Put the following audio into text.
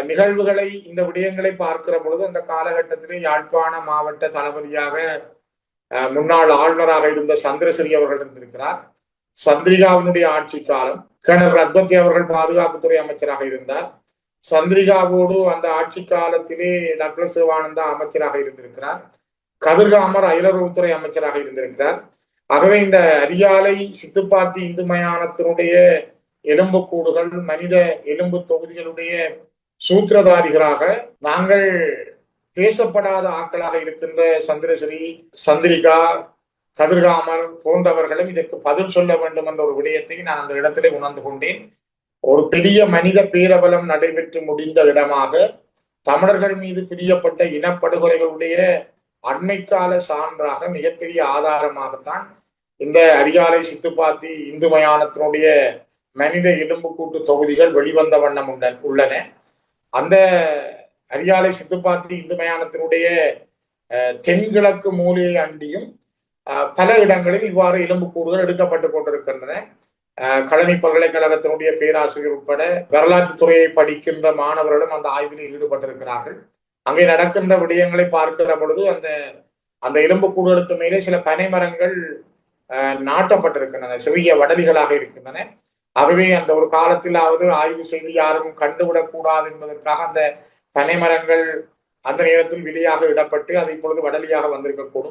நிகழ்வுகளை இந்த விடயங்களை பார்க்கிற பொழுது அந்த காலகட்டத்திலே யாழ்ப்பாண மாவட்ட தளபதியாக முன்னாள் ஆளுநராக இருந்த சந்திரசிறி அவர்கள் இருந்திருக்கிறார். சந்திரிகாவினுடைய ஆட்சி காலம் கணவர் ரத்பத்தி அவர்கள் பாதுகாப்புத்துறை அமைச்சராக இருந்தார். சந்திரிகாவோடு அந்த ஆட்சி காலத்திலே டக்ளஸ் சிவானந்தா அமைச்சராக இருந்திருக்கிறார். கதிர்காமர் அயலுறவுத்துறை அமைச்சராக இருந்திருக்கிறார். ஆகவே இந்த அரியாலை சித்துப்பாத்தி இந்து மயானத்தினுடைய எலும்புக்கூடுகள் மனித எலும்பு தொகுதிகளுடைய சூத்திரதாரிகளாக நாங்கள் பேசப்படாத ஆட்களாக இருக்கின்ற சந்திரஸ்ரீ சந்திரிகா கதிர்காமர் போன்றவர்களும் இதற்கு பதில் சொல்ல வேண்டும் என்ற ஒரு விடயத்தை நான் அந்த இடத்திலே உணர்ந்து கொண்டேன். ஒரு பெரிய மனித பேரபலம் நடைபெற்று முடிந்த இடமாக தமிழர்கள் மீது பிரியப்பட்ட இனப்படுகொலைகளுடைய அண்மைக்கால சான்றாக மிகப்பெரிய ஆதாரமாகத்தான் இந்த அரியாலை சித்துப்பாத்தி இந்து மயானத்தினுடைய மனித எலும்புக்கூட்டு தொகுதிகள் வெளிவந்த வண்ணம் உள்ள- உள்ளன. அந்த அரியாலை சித்துப்பாத்தி இந்து மயானத்தினுடைய தென்கிழக்கு மூலையை அண்டியும் பல இடங்களில் இவ்வாறு எலும்புக்கூடுகள் எடுக்கப்பட்டு கொண்டிருக்கின்றன. கழனி பல்கலைக்கழகத்தினுடைய பேராசிரியர் உட்பட வரலாற்று துறையை படிக்கின்ற மாணவர்களும் அந்த ஆய்வில் ஈடுபட்டிருக்கிறார்கள். அங்கே நடக்கின்ற விடயங்களை பார்க்கிற பொழுது அந்த அந்த எலும்புக்கூடுகளுக்கு மேலே சில பனைமரங்கள் நாட்டப்பட்டிருக்கின்றன சிறிய வடலிகளாக இருக்கின்றன. ஆகவே அந்த ஒரு காலத்திலாவது ஆய்வு செய்து யாரும் கண்டுவிடக்கூடாது என்பதற்காக அந்த பனைமரங்கள் அந்த நேரத்தில் விதையாக இடப்பட்டு அது இப்பொழுது வடலியாக வந்திருக்கக்கூடும்.